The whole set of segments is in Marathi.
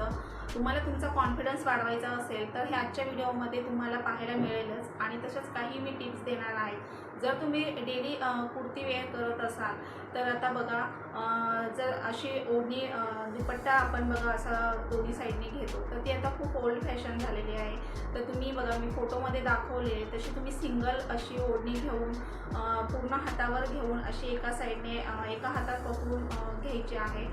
करायचं. तुम्हाला तुमचा कॉन्फिडन्स वाढवायचा असेल तर हे आजच्या व्हिडिओमध्ये तुम्हाला पाहायला मिळेलच. आणि तशाच काही मी टिप्स देणार आहे. जर तुम्ही डेली कुर्ती वेअर करत असाल तर आता बघा जर अशी ओढणी दुपट्टा आपण बघा असा दोन्ही साईडने घेतो तर ती आता खूप ओल्ड फॅशन झालेली आहे. तर तुम्ही बघा मी फोटोमध्ये दाखवले तशी तुम्ही सिंगल अशी ओढणी घेऊन पूर्ण हातावर घेऊन अशी एका साईडने एका हातात पकडून घ्यायची आहे.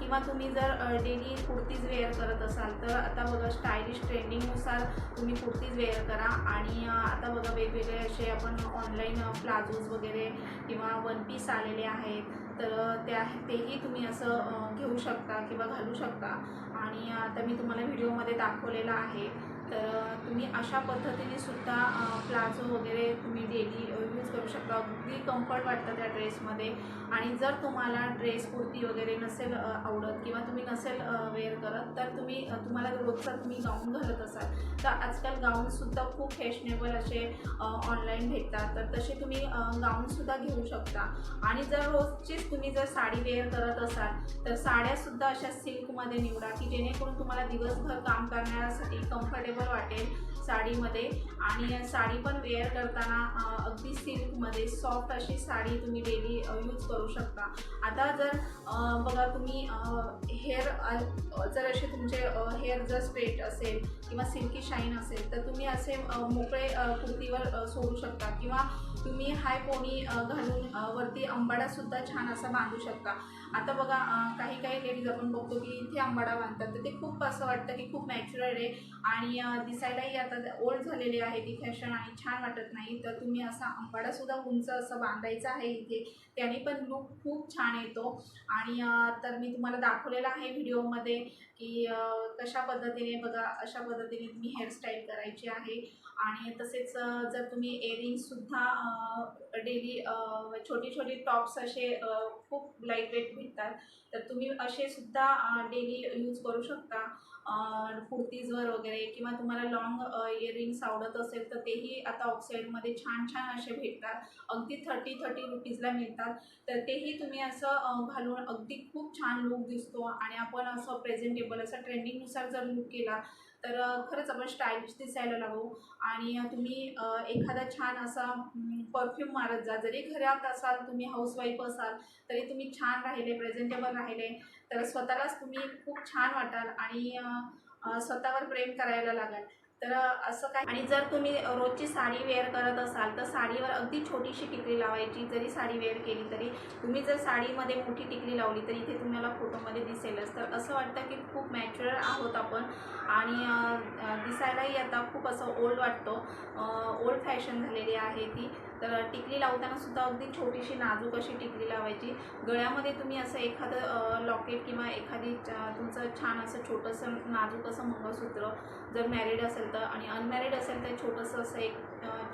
किंवा तुम्ही जर डेली कुर्तीज वेअर करत असाल तर आता बघा स्टायलिश ट्रेंडिंगनुसार तुम्ही कुर्तीज वेअर करा. आणि आता बघा वेगवेगळे असे आपण ऑनलाईन प्लाझोज वगैरे किंवा वन पीस आलेले आहेत तर त्या तेही तुम्ही असं घेऊ शकता किंवा घालू शकता. आणि आता मी तुम्हाला व्हिडिओमध्ये दाखवलेलं आहे. तर तुम्ही अशा पद्धतीने सुद्धा प्लाझो वगैरे तुम्ही डेली यूज करू शकता. अगदी कम्फर्ट वाटतं त्या ड्रेसमध्ये आणि जर तुम्हाला ड्रेस कुर्ती वगैरे नसेल आवडत किंवा तुम्ही नसेल वेअर करत तर तुम्ही तुम्हाला रोजचा तुम्ही गाऊन घालत असाल. तर आजकाल गाऊनसुद्धा खूप फॅशनेबल असे ऑनलाईन भेटतात. तर तसे तुम्ही गाऊनसुद्धा घेऊ शकता. आणि जर रोजचीच तुम्ही जर साडी वेअर करत असाल तर साड्यासुद्धा अशा सिल्कमध्ये निवडा की जेणेकरून तुम्हाला दिवसभर काम करण्यासाठी कम्फर्टेबल वाटेल साडीमध्ये. आणि साडी पण वेअर करताना अगदी सिल्कमध्ये सॉफ्ट अशी साडी तुम्ही डेली यूज करू शकता. आता जर बघा तुम्ही हेअर जर असे तुमचे हेअर जर स्ट्रेट असेल किंवा सिल्की शाईन असेल तर तुम्ही असे मोकळे कुर्तीवर सोडू शकता. किंवा तुम्ही हाय पोनी घालून वरती अंबाडासुद्धा छान असा बांधू शकता. आता बघा काही काही लेडीज आपण बघतो की इथे आंबाडा बांधतात तर ते खूप असं वाटतं की खूप नॅचरल आहे. आणि दिसायलाही आता ओल्ड झालेली आहे ती फॅशन आणि छान वाटत नाही. तर तुम्ही असा आंबाडासुद्धा उंच असं बांधायचं आहे इथे. त्याने पण लुक खूप छान येतो. आणि तर मी तुम्हाला दाखवलेला आहे व्हिडिओमध्ये की कशा पद्धतीने बघा अशा पद्धतीने पद्धतीने तुम्ही हेअरस्टाईल करायची आहे. आणि तसेच जर तुम्ही एअरिंगसुद्धा डेली छोटी छोटी टॉप्स असे खूप लाइट वेट भेटतात तर तुम्ही असे सुद्धा डेली यूज करू शकता. कुर्तीजवर वगैरे किंवा तुम्हाला लॉंग इयरिंग्स आवडत असेल तर तेही आता ऑक्साईडमध्ये छान छान असे भेटतात. अगदी थर्टी थर्टी रुपीजला मिळतात. तर तेही तुम्ही असं घालून अगदी खूप छान लुक दिसतो. आणि आपण असं प्रेझेंटेबल असं ट्रेंडिंगनुसार जर लुक केला तर खरंच आपण स्टायलिश दिसायला लागू आणि तुम्ही एखादा छान असा परफ्यूम मारत जा. जरी घरात असाल तुम्ही हाऊसवाईफ असाल तरी तुम्ही छान राहिले प्रेझेंटेबल राहिले तर स्वतःलाच तुम्ही खूप छान वाटाल आणि स्वतःवर प्रेम करायला लागाल. तर असं काय? आणि जर तुम्ही रोजची साडी वेअर करत असाल तर साडीवर अगदी छोटीशी टिकली लावायची. जरी साडी वेअर केली तरी. तुम्ही जर साडीमध्ये मोठी टिकली लावली तर इथे तुम्हाला फोटोमध्ये दिसेलच. तर असं वाटतं की खूप नॅचरल आहोत आपण. आणि दिसायलाही आता खूप असं ओल्ड वाटतो. ओल्ड फॅशन झालेली आहे ती. तर टिकली लावताना सुद्धा अगदी छोटीशी नाजूक अशी टिकली लावायची. गळ्यामध्ये तुम्ही असं एखादं लॉकेट किंवा एखादी च- तुमचं छान असं छोटंसं नाजूक असं मंगळसूत्र जर मॅरिड असेल तर आणि अनमॅरिड असेल तर छोटंसं असं एक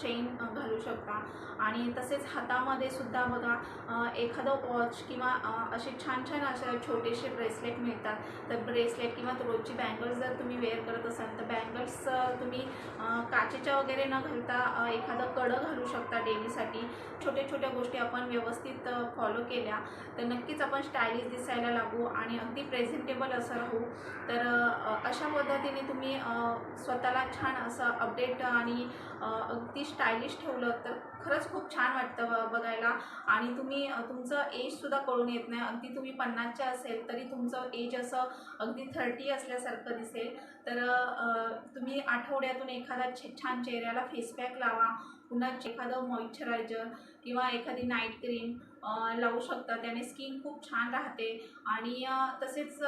चेन घालू शकता. आणि तसेच हातामध्ये सुद्धा बघा एखादं वॉच किंवा असे छान छान असे छोटेसे ब्रेसलेट मिळतात. तर ब्रेसलेट किंवा रोजची बँगल्स जर तुम्ही वेअर करत असाल तर बँगल्स तुम्ही काचेच्या वगैरे न घालता एखादं कडं घालू शकता डे डेलीसाठी छोट्या छोट्या गोष्टी आपण व्यवस्थित फॉलो केल्या तर नक्कीच आपण स्टायलिश दिसायला लागू आणि अगदी प्रेझेंटेबल असं राहू. तर अशा पद्धतीने तुम्ही स्वतःला छान असं अपडेट आणि अगदी स्टायलिश ठेवलं तर खरंच खूप छान वाटतं ब- बघायला. आणि तुम्ही तुमचं एजसुद्धा कळून येत नाही. अगदी तुम्ही पन्नासच्या असेल तरी तुमचं एज असं अगदी थर्टी असल्यासारखं दिसेल. तर तुम्ही आठवड्यातून एखादा छे छान चेहऱ्याला फेसपॅक लावा. पुन्हा एखादं मॉइश्चरायझर किंवा एखादी नाईट क्रीम लावू शकता. त्याने स्किन खूप छान राहते. आणि तसेच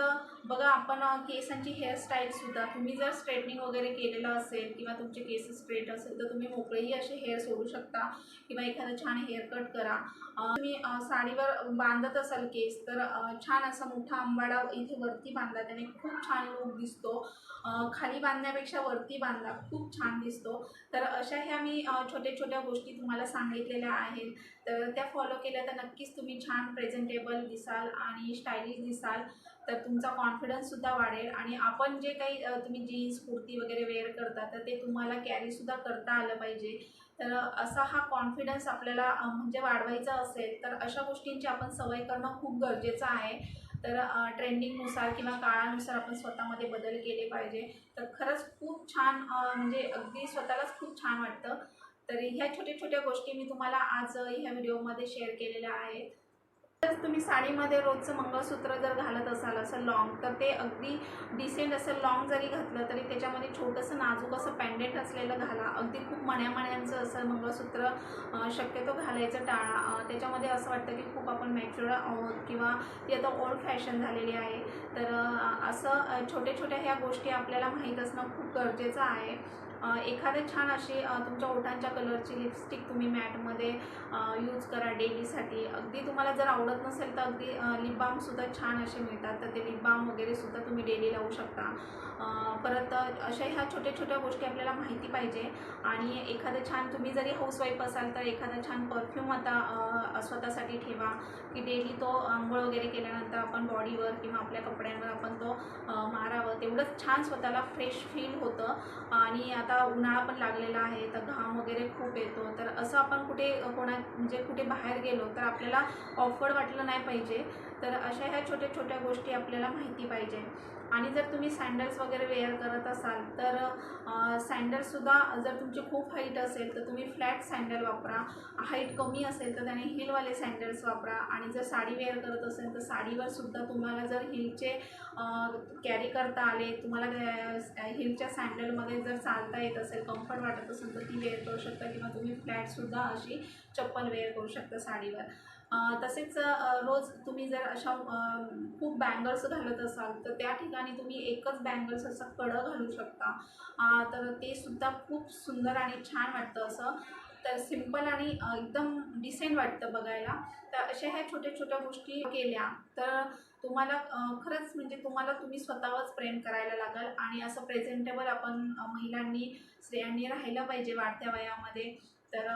बघा आपण केसांची हेअरस्टाईलसुद्धा तुम्ही जर स्ट्रेटनिंग वगैरे केलेलं असेल किंवा तुमचे केस स्ट्रेट असेल तर तुम्ही मोकळेही असे हेअर सोडू शकता किंवा एखादं छान हेअर कट करा. तुम्ही साडीवर बांधत असाल केस तर छान असा मोठा आंबाडा इथे वरती बांधला त्याने खूप छान लुक दिसतो. खाली बांधण्यापेक्षा वरती बांधला खूप छान दिसतो. तर अशा ह्या मी छोट्या छोट्या गोष्टी तुम्हाला सांगितलेल्या आहेत. तर त्या फॉलो केल्या तर नक्कीच तुम्ही छान प्रेझेंटेबल दिसाल आणि स्टायलिश दिसाल. तर तुमचा कॉन्फिडन्ससुद्धा वाढेल आणि आपण जे काही तुम्ही जीन्स कुर्ती वगैरे वेअर करता तर ते तुम्हाला कॅरीसुद्धा करता आलं पाहिजे. तर असा हा कॉन्फिडन्स आपल्याला म्हणजे वाढवायचा असेल तर अशा गोष्टींची आपण सवय करणं खूप गरजेचं आहे. तर ट्रेंडिंगनुसार किंवा काळानुसार आपण स्वतःमध्ये बदल केले पाहिजे. तर खरंच खूप छान म्हणजे अगदी स्वतःलाच खूप छान वाटतं. तर ह्या छोट्या छोट्या गोष्टी मी तुम्हाला आज ह्या व्हिडिओमध्ये शेअर केलेल्या आहेत. तर तुम्ही साडीमध्ये रोजचं मंगळसूत्र जर घालत असाल असं लॉंग तर ते अगदी डिसेंट असं लॉंग जरी घातलं तरी त्याच्यामध्ये छोटंसं नाजूक असं पॅन्डेंट असलेलं घाला. अगदी खूप मण्यामण्यांचं असं मंगळसूत्र शक्यतो घालायचं टाळा. त्याच्यामध्ये असं वाटतं की खूप आपण मॅच्युअर आहोत किंवा ती आता ओल्ड फॅशन झालेली आहे. तर असं छोट्या छोट्या ह्या गोष्टी आपल्याला माहीत असणं खूप गरजेचं आहे. एखाद्या एखादं छान अशी तुमच्या ओठांच्या कलरची लिपस्टिक तुम्ही मॅटमध्ये यूज करा डेलीसाठी. अगदी तुम्हाला जर आवडत नसेल तर अगदी लिप बामसुद्धा छान असे मिळतात. तर ते लिप बाम तुम्ही डेली लावू शकता. परत अशा ह्या छोट्या छोट्या गोष्टी आपल्याला माहिती पाहिजे. आणि एखादं छान तुम्ही जरी हाऊसवाईफ असाल तर एखादा छान परफ्यूम आता स्वतःसाठी ठेवा. की डेली तो आंघोळ वगैरे केल्यानंतर आपण बॉडीवर किंवा आपल्या कपड्यांवर आपण तो मारावं. तेवढंच छान स्वतःला फ्रेश फील होतं. आणि आता आता उन्हाळा पण लागलेला आहे तर घाम वगैरे खूप येतो. तर असं आपण कुठे कोणा म्हणजे कुठे बाहेर गेलो तर आपल्याला ऑफवर्ड वाटलं नाही पाहिजे. तर अशा ह्या छोट्या छोट्या गोष्टी आपल्याला माहिती पाहिजे. आणि जर तुम्ही सँडल्स वगैरे वेअर करत असाल तर सँडल्ससुद्धा जर तुमची खूप हाईट असेल तर तुम्ही फ्लॅट सँडल वापरा. हाईट कमी असेल तर त्याने हिलवाले सँडल्स वापरा. आणि जर साडी वेअर करत असेल तर साडीवर सुद्धा तुम्हाला जर हिलचे कॅरी करता आले तुम्हाला हिलच्या सँडलमध्ये जर चालता येत असेल कम्फर्ट वाटत असेल तर ती वेअर करू शकता किंवा तुम्ही फ्लॅटसुद्धा अशी चप्पल वेअर करू शकता साडीवर. तसेच रोज तुम्ही जर अशा खूप बँगल्स घालत असाल तर त्या ठिकाणी तुम्ही एकच बँगल्स असं कडं घालू शकता. तर ते सुद्धा खूप सुंदर आणि छान वाटतं असं. तर सिंपल आणि एकदम डिसेंट वाटतं बघायला. तर अशा ह्या छोट्या छोट्या गोष्टी केल्या तर तुम्हाला खरंच म्हणजे तुम्हाला तुम्ही स्वतःवरच प्रेम करायला लागाल आणि असं प्रेझेंटेबल आपण महिलांनी स्त्रियांनी राहिलं पाहिजे वाढत्या वयामध्ये. तर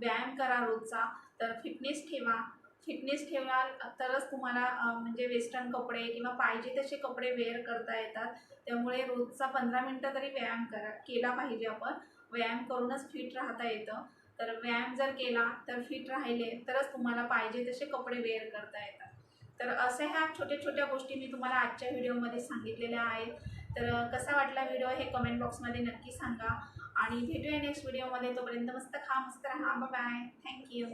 व्यायाम करा रोजचा. तर फिटनेस ठेवा. फिटनेस ठेवाल तरच तुम्हाला म्हणजे वेस्टर्न कपडे किंवा पाहिजे तसे कपडे वेअर करता येतात. त्यामुळे रोजचा पंधरा मिनटं तरी व्यायाम करा केला पाहिजे आपण. व्यायाम करूनच फिट राहता येतं. तर व्यायाम जर केला तर फिट राहिले तरच तुम्हाला पाहिजे तसे कपडे वेअर करता येतात. तर असे ह्या छोट्या छोट्या गोष्टी मी तुम्हाला आजच्या व्हिडिओमध्ये सांगितलेल्या आहेत. तर कसा वाटला व्हिडिओ हे कमेंट बॉक्समध्ये नक्की सांगा. आणि भेटूया नेक्स्ट व्हिडिओमध्ये तोपर्यंत मस्त खा मस्त राहा. Bye thank you